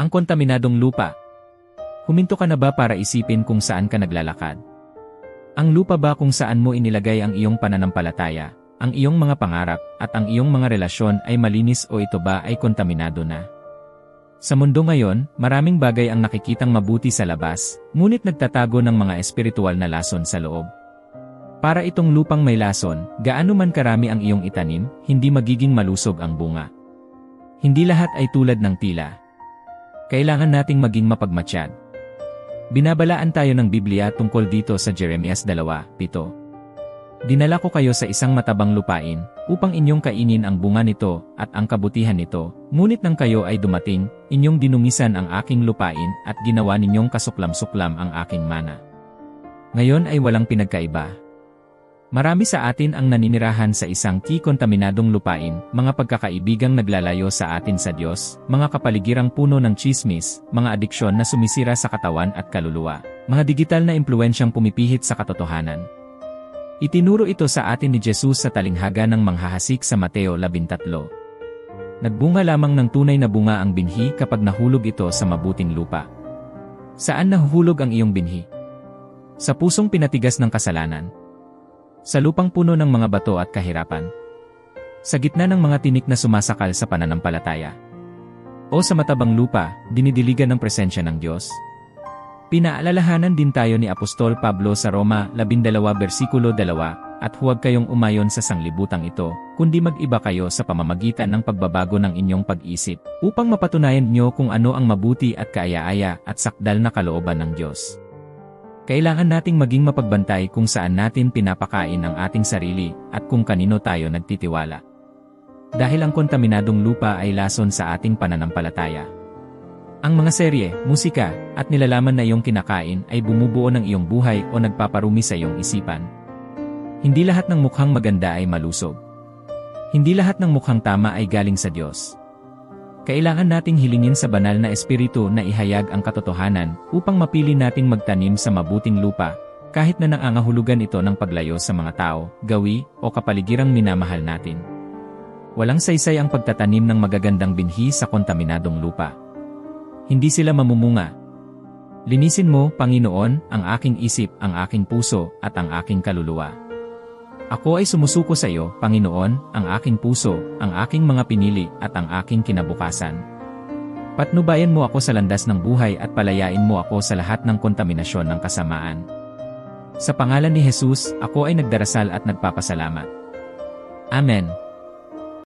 Ang kontaminadong lupa. Huminto ka na ba para isipin kung saan ka naglalakad? Ang lupa ba kung saan mo inilagay ang iyong pananampalataya, ang iyong mga pangarap, at ang iyong mga relasyon ay malinis o ito ba ay kontaminado na? Sa mundo ngayon, maraming bagay ang nakikitang mabuti sa labas, ngunit nagtatago ng mga espiritual na lason sa loob. Para itong lupang may lason, gaano man karami ang iyong itanim, hindi magiging malusog ang bunga. Hindi lahat ay tulad ng tila. Kailangan nating maging mapagmatsyad. Binabalaan tayo ng Biblia tungkol dito sa Jeremias 2:7. Dinala ko kayo sa isang matabang lupain, upang inyong kainin ang bunga nito at ang kabutihan nito, ngunit nang kayo ay dumating, inyong dinumisan ang aking lupain at ginawa ninyong kasuklam-suklam ang aking mana. Ngayon ay walang pinagkaiba. Marami sa atin ang naninirahan sa isang ki-kontaminadong lupain, mga pagkakaibigang naglalayo sa atin sa Diyos, mga kapaligirang puno ng chismis, mga adiksyon na sumisira sa katawan at kaluluwa, mga digital na impluensyang pumipihit sa katotohanan. Itinuro ito sa atin ni Jesus sa talinghaga ng manghahasik sa Mateo 13. Nagbunga lamang ng tunay na bunga ang binhi kapag nahulog ito sa mabuting lupa. Saan nahuhulog ang iyong binhi? Sa pusong pinatigas ng kasalanan. Sa lupang puno ng mga bato at kahirapan. Sa gitna ng mga tinik na sumasakal sa pananampalataya. O sa matabang lupa, dinidiligan ng presensya ng Diyos. Pinaalalahanan din tayo ni Apostol Pablo sa Roma 12 versikulo 2, at huwag kayong umayon sa sanglibutang ito, kundi mag-iba kayo sa pamamagitan ng pagbabago ng inyong pag-isip, upang mapatunayan nyo kung ano ang mabuti at kaaya-aya at sakdal na kalooban ng Diyos. Kailangan nating maging mapagbantay kung saan natin pinapakain ang ating sarili at kung kanino tayo nagtitiwala. Dahil ang kontaminadong lupa ay lason sa ating pananampalataya. Ang mga serye, musika, at nilalaman na iyong kinakain ay bumubuo ng iyong buhay o nagpaparumi sa iyong isipan. Hindi lahat ng mukhang maganda ay malusog. Hindi lahat ng mukhang tama ay galing sa Diyos. Kailangan nating hilingin sa banal na espiritu na ihayag ang katotohanan upang mapili nating magtanim sa mabuting lupa, kahit na nangangahulugan ito ng paglayo sa mga tao, gawi, o kapaligirang minamahal natin. Walang saysay ang pagtatanim ng magagandang binhi sa kontaminadong lupa. Hindi sila mamumunga. Linisin mo, Panginoon, ang aking isip, ang aking puso, at ang aking kaluluwa. Ako ay sumusuko sa iyo, Panginoon, ang aking puso, ang aking mga pinili, at ang aking kinabukasan. Patnubayan mo ako sa landas ng buhay at palayain mo ako sa lahat ng kontaminasyon ng kasamaan. Sa pangalan ni Jesus, ako ay nagdarasal at nagpapasalamat. Amen.